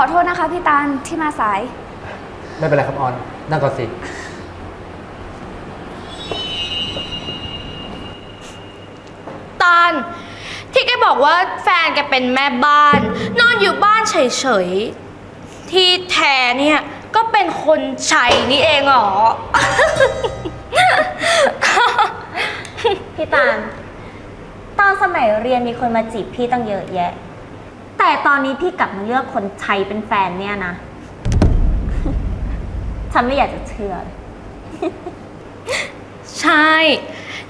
ขอโทษนะคะพี่ตาลที่มาสาย ไม่เป็นไรครับออน นั่งก่อนสิ ตาลที่แกบอกว่าแฟนแกเป็นแม่บ้าน นอนอยู่บ้านเฉยๆ ที่แท้เนี่ยก็เป็นคนใช้นี่เองเหรอ พี่ตาลตอนสมัยเรียนมีคนมาจีบพี่ตั้งเยอะแยะ แต่ตอนนี้พี่กลับมาเลือกคนใช้เป็นแฟนเนี่ยนะ ฉันไม่อยากจะเชื่อเลยใช่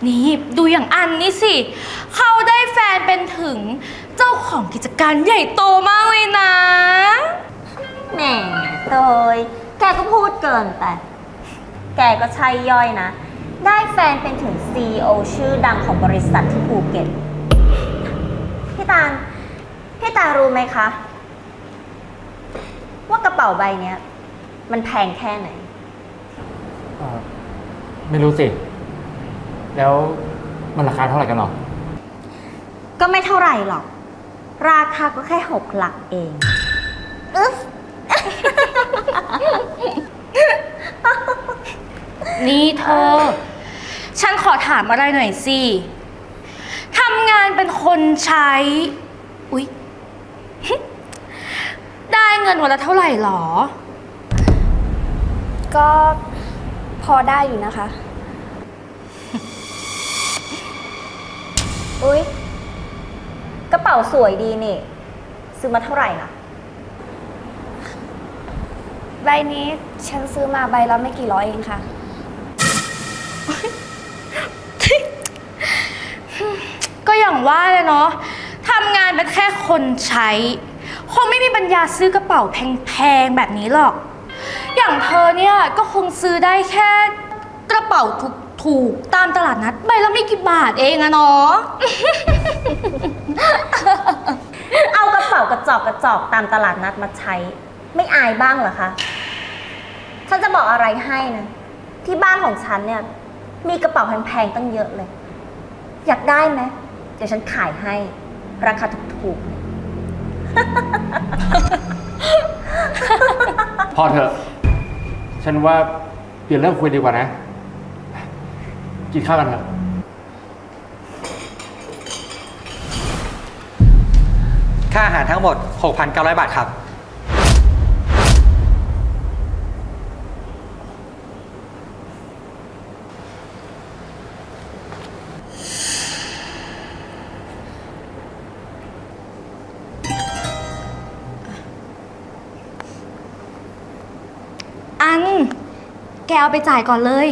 นี่ดูอย่างอันนี้สิ เขาได้แฟนเป็นถึงเจ้าของกิจการใหญ่โตมากเลยนะ แหมโดยแกก็พูดเกินไป แกก็ใช่ย่อยนะ ได้แฟนเป็นถึง CEO ชื่อดังของบริษัทที่ภูเก็ต พี่ตาล พี่ตาลรู้ไหมคะ ว่ากระเป๋าใบเนี้ย มันแพงแค่ไหน เอ่อไม่รู้สิ แล้วมันราคาเท่าไหร่กันหรอ ก็ไม่เท่าไหร่หรอก ราคาก็แค่หกหลักเองอึ๊ฟนี่เธอ ฉันขอถามอะไรหน่อยสิ ทำงานเป็นคนใช้ อุ๊ยได้ เงินวันละเท่าไหร่หรอ ก็พอได้อยู่นะคะ อุ๊ย กระเป๋าสวยดีนี่ ซื้อมาเท่าไหร่ล่ะใบนี้ฉันซื้อมาใบละไม่กี่ร้อยเองค่ะ ก็อย่างว่าเลยเนาะทำงานเป็นแค่คนใช้ คงไม่มีปัญญาซื้อกระเป๋าแพงๆแบบนี้หรอก อย่างเธอเนี่ยก็คงซื้อได้แค่กระเป๋าถูกๆตามตลาดนัดใบละไม่กี่บาทเองอะเนาะ เอากระเป๋ากระจอกกระจอกตามตลาดนัดมาใช้ ไม่อายบ้างเหรอคะ ฉันจะบอกอะไรให้นะ ที่บ้านของฉันเนี่ย มีกระเป๋าแพงๆตั้งเยอะเลย อยากได้ไหมเดี๋ยวฉันขายให้ ราคาถูกๆ พอเถอะ ฉันว่าเปลี่ยนเรื่องคุยดีกว่านะ กินข้าวกันเถอะ ค่าอาหารทั้งหมด 6,900 บาทครับ เอาไปจ่ายก่อนเลย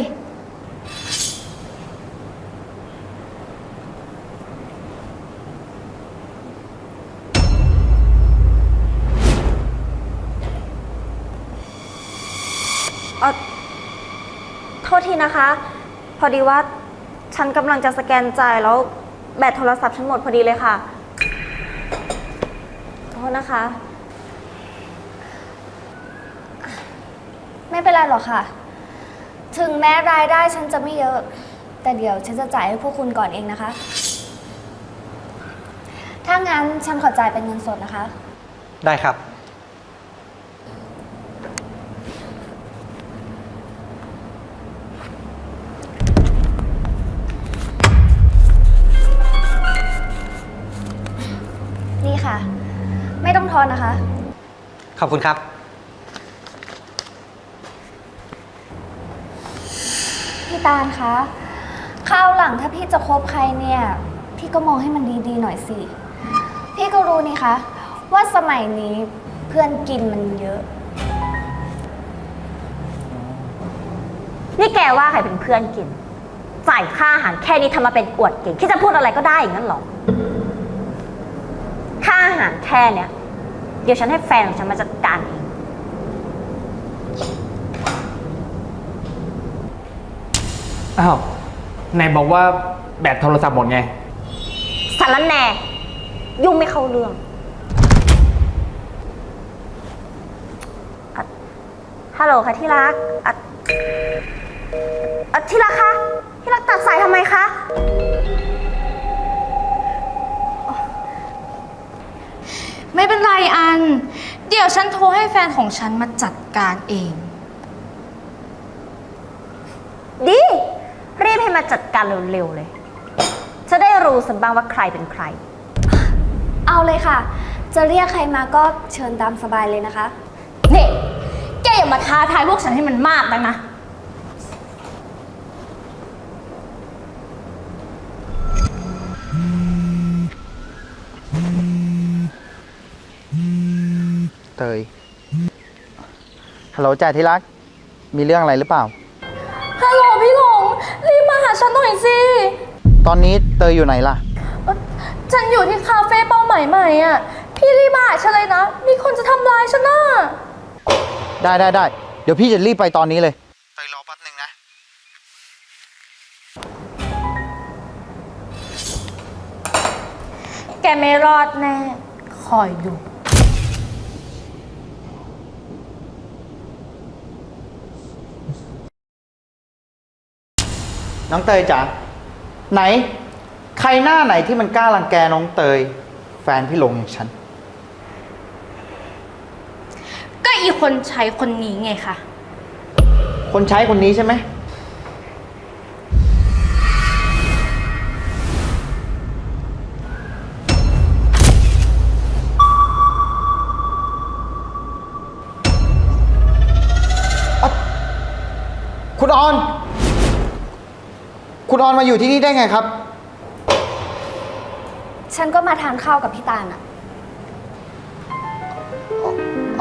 เอ่อโทษทีนะคะ พอดีว่าฉันกำลังจะสแกนจ่ายแล้วแบตโทรศัพท์ฉันหมดพอดีเลยค่ะโทษนะคะ ไม่เป็นไรหรอกค่ะ ถึงแม้รายได้ฉันจะไม่เยอะ แต่เดี๋ยวฉันจะจ่ายให้พวกคุณก่อนเองนะคะ ถ้างั้นฉันขอจ่ายเป็นเงินสดนะคะ ได้ครับ นี่ค่ะ ไม่ต้องทอนนะคะ ขอบคุณครับ ตาลคะคราวหลังถ้าพี่จะคบใครเนี่ย พี่ก็มองให้มันดีๆหน่อยสิ พี่ก็รู้นี่คะ ว่าสมัยนี้เพื่อนกินมันเยอะ นี่แกว่าใครเป็นเพื่อนกิน จ่ายค่าอาหารแค่นี้ทำมาเป็นอวดเก่งคิดจะพูดอะไรก็ได้อย่างนั้นหรอ ค่าอาหารแค่เนี้ย เดี๋ยวฉันให้แฟนของฉันมาจัดการเองอ้าวไหนบอกว่าแบตโทรศัพท์หมดไง สารแหน่ ยุ่งไม่เข้าเรื่องอะฮัลโหลค่ะที่รักอะอะที่รักคะ ที่รักตัดสายทำไมคะ ไม่เป็นไรอัน เดี๋ยวฉันโทรให้แฟนของฉันมาจัดการเอง ดีรีบให้มาจัด การเร็วๆเลย จะได้รู้สับ้างว่าใครเป็นใคร เอาเลยค่ะ จะเรียกใครมาก็เชิญตามสบายเลยนะคะ นี่แกอย่ามาท้าทายพวกฉันให้มันมากนักนะ เตยฮัลโหลจ่าที่รัก มีเรื่องอะไรหรือเปล่า ฉันหน่อยสิ ตอนนี้เตยอยู่ไหนล่ะเอ่อฉันอยู่ที่คาเฟ่เป้าหมายใหม่อะ พี่รีบมาหาฉันเลยนะ มีคนจะทำร้ายฉันน่ะ ได้ได้ได้เดี๋ยวพี่จะรีบไปตอนนี้เลย เตยรอแป๊บหนึ่งนะ แกไม่รอดแน่ คอยดู น้องเตยจ๋าไหน ใครหน้าไหนที่มันกล้ารังแกน้องเตย แฟนพี่หลงอย่างฉัน ก็อีคนใช้คนนี้ไงคะ คนใช้คนนี้ใช่ไหม คุณออนมาอยู่ที่นี่ได้ไงครับ ฉันก็มาทานข้าวกับพี่ตาลอะ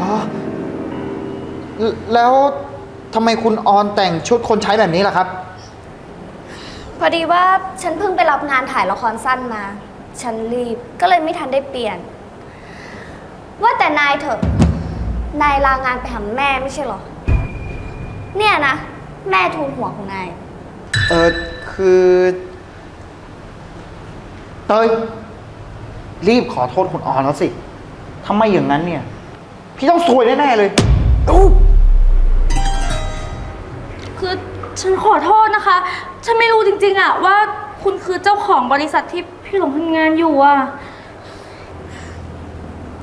อ๋อแลแล้วทำไมคุณออนแต่งชุดคนใช้แบบนี้ล่ะครับ พอดีว่าฉันเพิ่งไปรับงานถ่ายละครสั้นมา ฉันรีบก็เลยไม่ทันได้เปลี่ยน ว่าแต่นายเถอะ นายลางานไปหาแม่ไม่ใช่เหรอ เนี่ยนะ แม่ทูลหัวของนาย เออ คือเตยรีบขอโทษคุณออนแล้วสิทำไมอย่างนั้นเนี่ย พี่ต้องซวยแน่ๆเลยอู้คือฉันขอโทษนะคะ ฉันไม่รู้จริงๆอะว่าคุณคือเจ้าของบริษัทที่พี่หลงทำงานอยู่อะ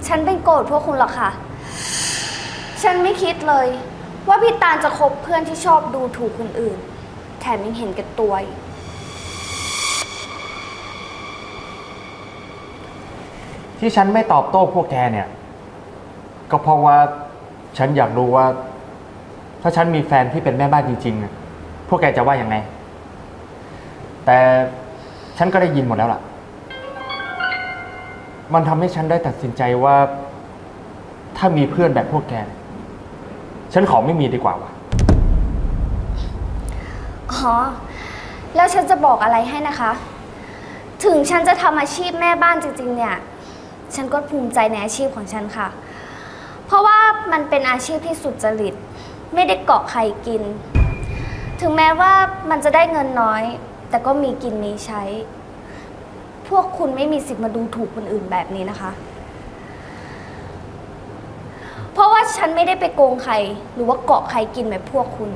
ฉันเป็นโกรธพวกคุณหรอกค่ะ ฉันไม่คิดเลย ว่าพี่ตาลจะคบเพื่อนที่ชอบดูถูกคนอื่น แถมยังเห็นแก่ตัวอีก ที่ฉันไม่ตอบโต้พวกแกเนี่ย ก็เพราะว่าฉันอยากรู้ว่า ถ้าฉันมีแฟนที่เป็นแม่บ้านจริงๆน่ะพวกแกจะว่ายังไง แต่ฉันก็ได้ยินหมดแล้วล่ะ มันทำให้ฉันได้ตัดสินใจว่า ถ้ามีเพื่อนแบบพวกแก ฉันขอไม่มีดีกว่าวะ อ๋อ แล้วฉันจะบอกอะไรให้นะคะ ถึงฉันจะทำอาชีพแม่บ้านจริง ๆ เนี่ย ฉันก็ภูมิใจในอาชีพของฉันค่ะ เพราะว่ามันเป็นอาชีพที่สุจริต ไม่ได้เกาะใครกิน ถึงแม้ว่ามันจะได้เงินน้อย แต่ก็มีกินมีใช้ พวกคุณไม่มีสิทธิ์มาดูถูกคนอื่นแบบนี้นะคะ เพราะว่าฉันไม่ได้ไปโกงใคร หรือว่าเกาะใครกินแบบพวกคุณ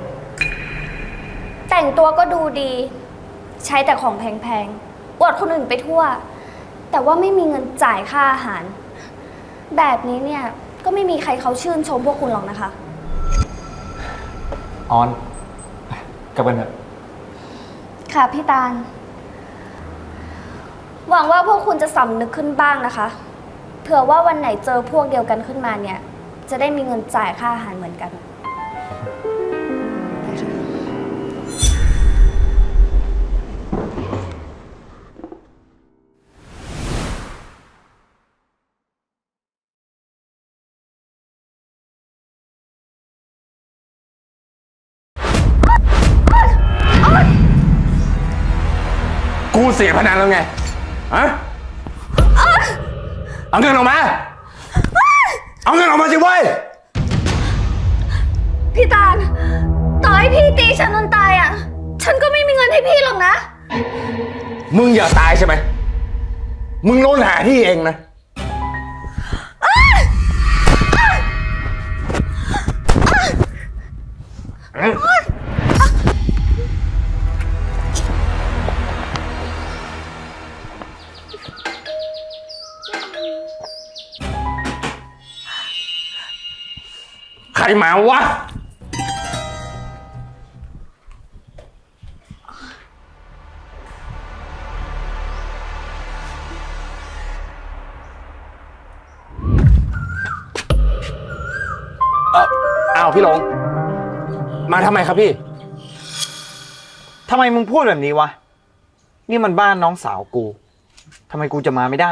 แต่งตัวก็ดูดี ใช้แต่ของแพงๆอวดคนอื่นไปทั่ว แต่ว่าไม่มีเงินจ่ายค่าอาหาร แบบนี้เนี่ยก็ไม่มีใครเขาชื่นชมพวกคุณหรอกนะคะ ออนกลับกันเถอะ ค่ะพี่ตาล หวังว่าพวกคุณจะสำนึกขึ้นบ้างนะคะ เผื่อว่าวันไหนเจอพวกเดียวกันขึ้นมาเนี่ย จะได้มีเงินจ่ายค่าอาหารเหมือนกัน กูเสียพนันแล้วไงอะเอาเงินออกมา เอาเงินออกมาสิเว้ย พี่ตาลต่อให้พี่ตีฉันจนตายอะ ฉันก็ไม่มีเงินให้พี่หรอกนะ มึงอย่าตายใช่ไหม มึงโดนหาที่เองนะ รมาวะ เอ่ออ้าวพี่หลง มาทำไมครับพี่ ทำไมมึงพูดแบบนี้วะ นี่มันบ้านน้องสาวกู ทำไมกูจะมาไม่ได้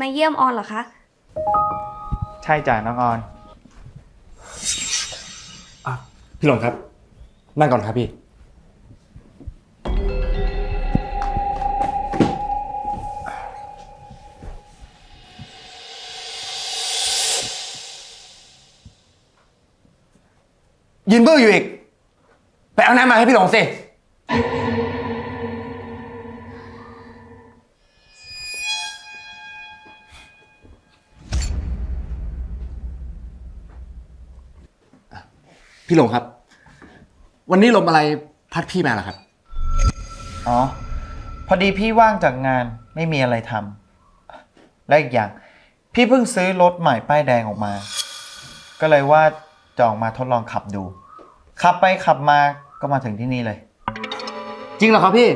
มาเยี่ยมออนเหรอคะ ใช่จ้ะน้องออนพี่หลงครับ นั่งก่อนครับพี่ ยืนเบื่ออยู่อีก ไปเอาน้ำมาให้พี่หลงสิ พี่หลงครับ วันนี้ลมอะไรพัดพี่มาล่ะครับ อ๋อ พอดีพี่ว่างจากงานไม่มีอะไรทำและอีกอย่าง พี่เพิ่งซื้อรถใหม่ป้ายแดงออกมา ก็เลยว่าจะออกมาทดลองขับดู ขับไปขับมาก็มาถึงที่นี่เลย จริงเหรอครับพี่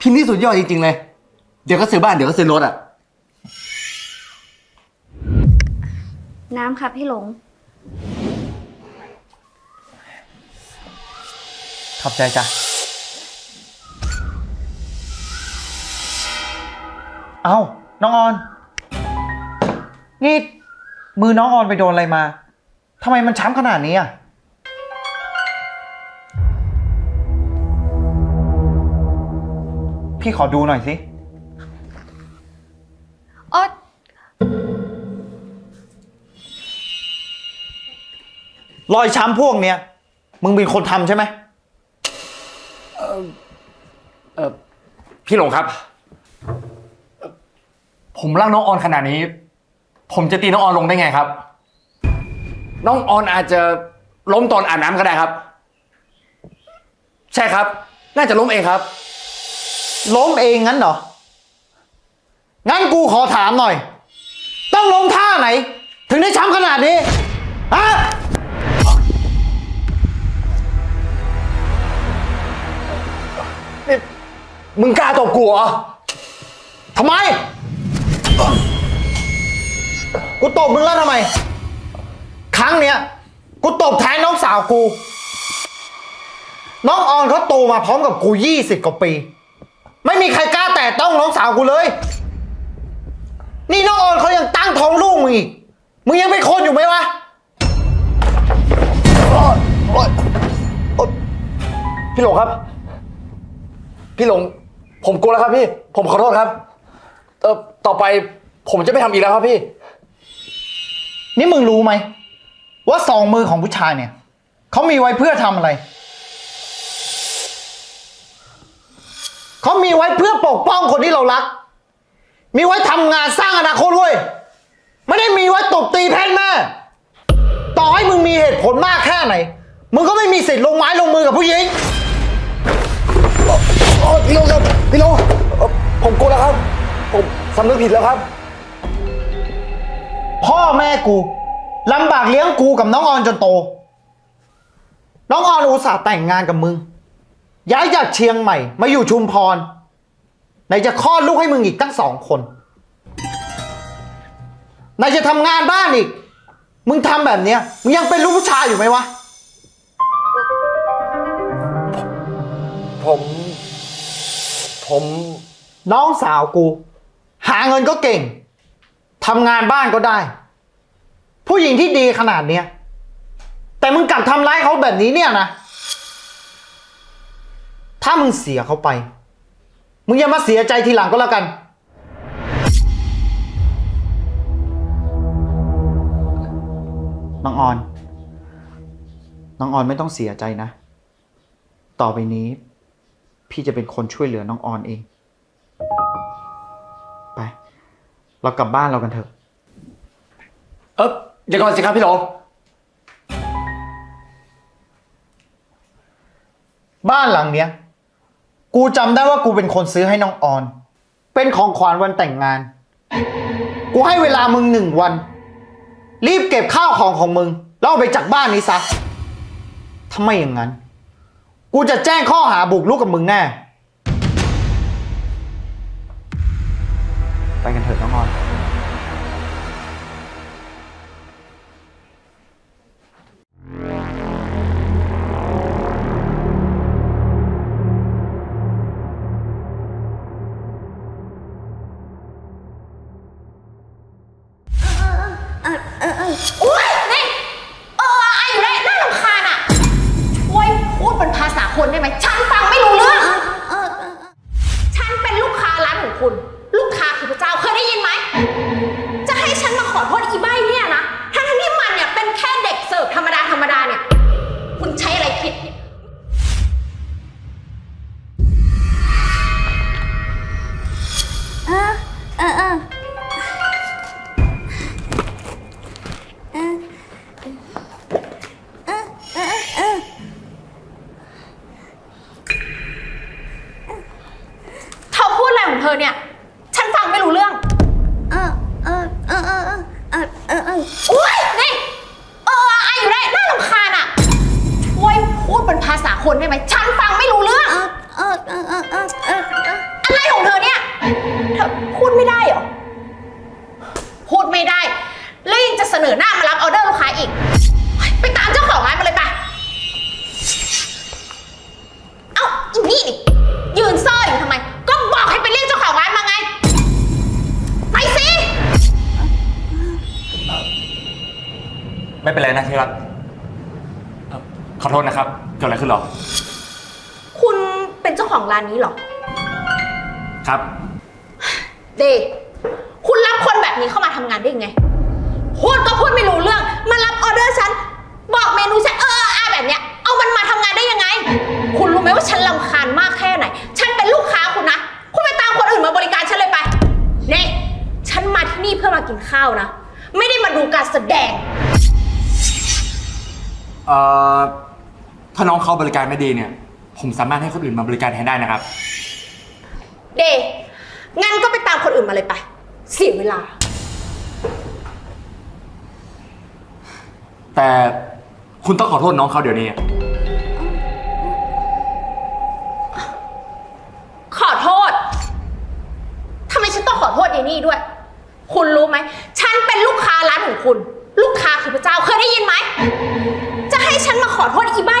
พี่นี่สุดยอดจริงๆเลย เดี๋ยวก็ซื้อบ้านเดี๋ยวก็ซื้อรถอะ น้ำค่ะพี่หลง ขอบใจจ้ะ เอา้าน้องออน นี่ มือน้องออนไปโดนอะไรมา ทำไมมันช้ำขนาดนี้อะ พี่ขอดูหน่อยสิอ๋อรอยช้ำพวกเนี้ย มึงเป็นคนทำใช่ไหม เออพี่หลงครับ ผมรักน้องออนขนาดนี้ ผมจะตีน้องออนลงได้ไงครับ น้องออนอาจจะล้มตอนอาบน้ำก็ได้ครับ ใช่ครับ น่าจะล้มเองครับ ล้มเองงั้นเหรอ งั้นกูขอถามหน่อย ต้องล้มท่าไหน ถึงได้ช้ำขนาดนี้ฮะ มึงกล้าตบกูเหรอทำไม กูตบมึงแล้วทำไม ครั้งเนี้ย กูตบแทนน้องสาวกู น้องออนเขาโตมาพร้อมกับกูยี่สิบกว่าปี ไม่มีใครกล้าแตะต้องน้องสาวกูเลย นี่น้องออนเขายังตั้งท้องลูกมึงอีก มึงยังเป็นคนอยู่ไหมวะ พี่หลงครับ พี่หลง ผมกลัวแล้วครับพี่ ผมขอโทษครับ เออต่อไปผมจะไม่ทำอีกแล้วครับพี่ นี่มึงรู้ไหม ว่าสองมือของผู้ชายเนี่ย เขามีไว้เพื่อทำอะไร เขามีไว้เพื่อปกป้องคนที่เรารัก มีไว้ทำงานสร้างอนาคตเว้ยไม่ได้มีไว้ตบตีแพ่นแม่ ต่อให้มึงมีเหตุผลมากแค่ไหน มึงก็ไม่มีสิทธิ์ลงไม้ลงมือกับผู้หญิงพี่หลงครับ พี่หลงเอ่อผมกลัวแล้วครับ ผมสำนึกผิดแล้วครับ พ่อแม่กูลำบากเลี้ยงกูกับน้องออนจนโต น้องออนอุตส่าห์แต่งงานกับมึง ย้ายจากเชียงใหม่ มาอยู่ชุมพร ไหนจะคลอดลูกให้มึงอีกตั้งสองคน ไหนจะทำงานบ้านอีก มึงทำแบบเนี้ย มึงยังเป็นลูกผู้ชายอยู่ไหมวะ ผม ผมน้องสาวกู หาเงินก็เก่งทำงานบ้านก็ได้ ผู้หญิงที่ดีขนาดเนี้ยแต่มึงกลับทำร้ายเขาแบบนี้เนี่ยนะ ถ้ามึงเสียเขาไป มึงอย่ามาเสียใจทีหลังก็แล้วกัน น้องออน น้องออนไม่ต้องเสียใจนะ ต่อไปนี้ พี่จะเป็นคนช่วยเหลือน้องออนเอง ไป เรากลับบ้านเรากันเถอะ เออเดี๋ยวก่อนสิครับพี่หลงบ้านหลังเนี้ย กูจำได้ว่ากูเป็นคนซื้อให้น้องออน เป็นของขวัญวันแต่งงาน กูให้เวลามึงหนึ่งวัน รีบเก็บข้าวของของมึงแล้วเอาไปจากบ้านนี้ซะถ้าไม่อย่างนั้น กูจะแจ้งข้อหาบุกรุกกับมึงแน่ ไปกันเถอะ ฉันฟังไม่รู้เรื่อง เออเออเออเออเออเอออะไรของเธอเนี่ย เธอพูดไม่ได้เหรอ พูดไม่ได้ แล้วยังจะเสนอหน้ามารับออเดอร์ลูกค้าอีก ไปตามเจ้าของร้านมาเลยไป เอ้าอีนี่นี่ยืนซ่ออยู่ทำไม ก็บอกให้ไปเรียกเจ้าของร้านมาไง ไปสิ ไม่เป็นไรนะที่รักเอ่อขอโทษนะครับ เกิดอะไรขึ้นหรอคุณ เป็นเจ้าของร้านนี้เหรอ ครับ เดคุณรับคนแบบนี้เข้ามาทำงานได้ยังไง พูดก็พูดไม่รู้เรื่อง มารับออเดอร์ฉัน บอกเมนูฉันเอออาแบบเนี้ย เอามันมาทำงานได้ยังไง คุณรู้ไหมว่าฉันรำคาญมากแค่ไหน ฉันเป็นลูกค้าคุณนะ คุณไปตามคนอื่นมาบริการฉันเลยไป เน่ฉันมาที่นี่เพื่อมากินข้าวนะ ไม่ได้มาดูการแสดง เอ่อ ถ้าน้องเขาบริการไม่ดีเนี่ย ผมสามารถให้คนอื่นมาบริการแทนได้นะครับ เดงั้นก็ไปตามคนอื่นมาเลยไป เสียเวลา แต่คุณต้องขอโทษน้องเขาเดี๋ยวนี้ ขอโทษ ทำไมฉันต้องขอโทษยายนี่ด้วย คุณรู้ไหม ฉันเป็นลูกค้าร้านของคุณ ลูกค้าคือพระเจ้า เคยได้ยินไหม จะให้ฉันมาขอโทษอีใบ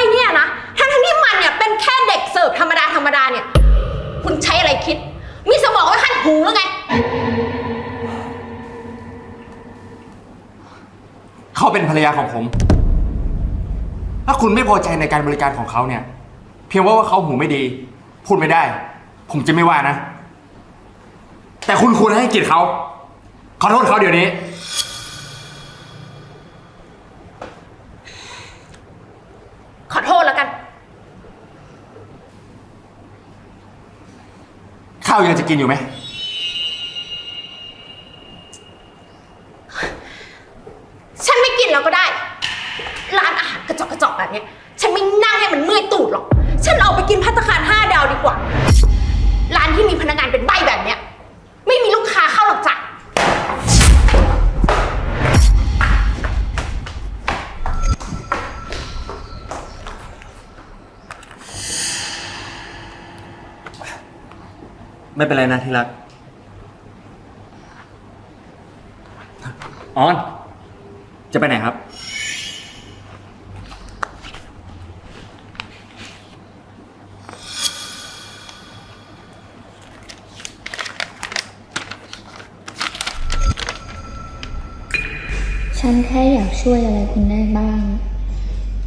สมองไว้ขั้นหูหรือไง เขาเป็นภรรยาของผม ถ้าคุณไม่พอใจในการบริการของเขาเนี่ย เพียงว่าว่าเขาหูไม่ดี พูดไม่ได้ ผมจะไม่ว่านะ แต่คุณควรให้เกียรติเขา ขอโทษเขาเดี๋ยวนี้ ขอโทษแล้วกัน ข้าวยังจะกินอยู่ไหม ฉันไม่กินแล้วก็ได้ ร้านอาหารก ระจอกกระจอกแบบเนี้ยฉันไม่นั่งให้มันเมื่อยตูดหรอก ฉันเอาไปกินพัตตาคารห้าดาวดีกว่า ร้านที่มีพนักงานเป็นใบแบบเนี้ย ไม่มีลูกค้าเข้าหรอกจ้ะ ไม่เป็นไรนะที่รัก ออน จะไปไหนครับ ฉันแค่อยากช่วยอะไรคุณได้บ้าง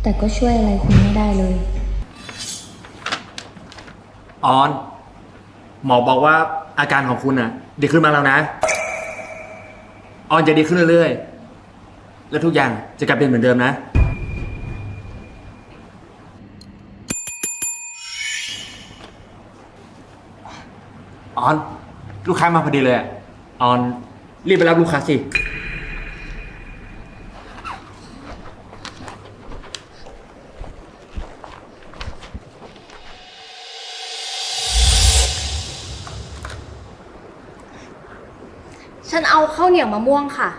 แต่ก็ช่วยอะไรคุณไม่ได้เลย ออน หมอบอกว่าอาการของคุณน่ะ ดีขึ้นมาแล้วนะ ออนจะดีขึ้นเรื่อยๆ แล้วทุกอย่างจะกลับเป็นเหมือนเดิมนะ ออน ลูกค้ามาพอดีเลยอะออน รีบไปรับลูกค้าสิ อาข้าวเหนียวมะม่วงค่ะ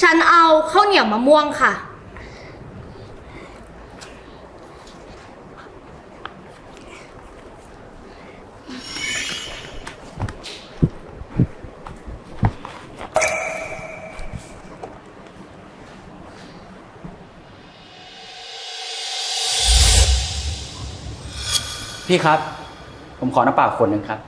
ฉันเอาข้าวเหนียวมะม่วงค่ะ พี่ครับ ผมขอน้ำเปล่าขวดหนึ่งครับ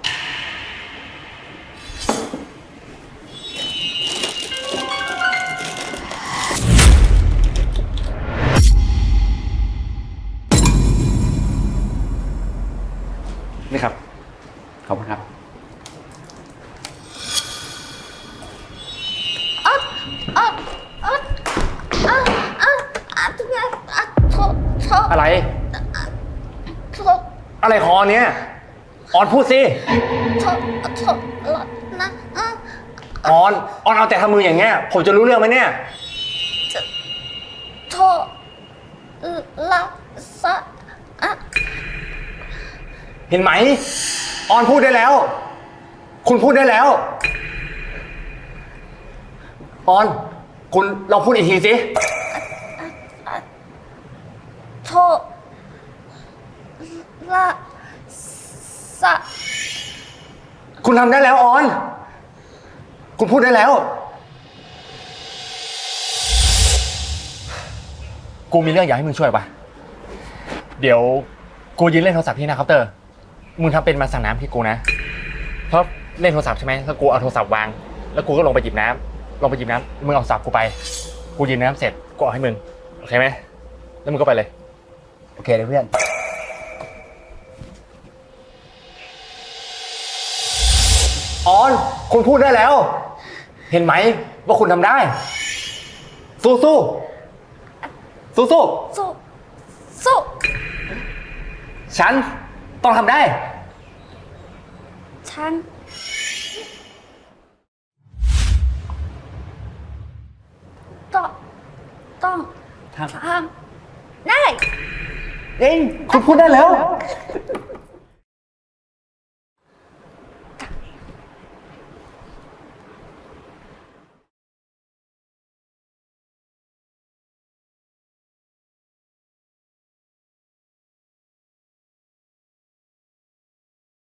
ออนพูดสิออนออนเอาแต่ทำมืออย่างเงี้ย ผมจะรู้เรื่องไหมเนี่ยโทละสะอะเห็นไหม ออนพูดได้แล้ว คุณพูดได้แล้ว ออน คุณลองพูดอีกทีสิโทละสะ คุณทำได้แล้วออน คุณพูดได้แล้ว กูมีเรื่องอยากให้มึงช่วยปะเดี๋ยวกูยืนเล่นโทรศัพท์ที่หน้าเคาน์เตอร์ มึงทำเป็นมาสั่งน้ำที่กูนะ เพราะเล่นโทรศัพท์ใช่ไหมแล้วกูเอาโทรศัพท์วาง แล้วกูก็ลงไปหยิบน้ำลงไปหยิบน้ำมึงเอาโทรศัพท์กูไป กูยิบน้ำเสร็จ กูเอาให้มึง โอเคไหม แล้วมึงก็ไปเลย โอเคเลยเพื่อน ออน คุณพูดได้แล้ว เห็นไหมว่าคุณทำได้ สู้สู้สู้สู้สุสุๆฉันต้องทำได้ ฉัน ต้อง ต้องครับทำได้เองคุณพูดได้แล้ว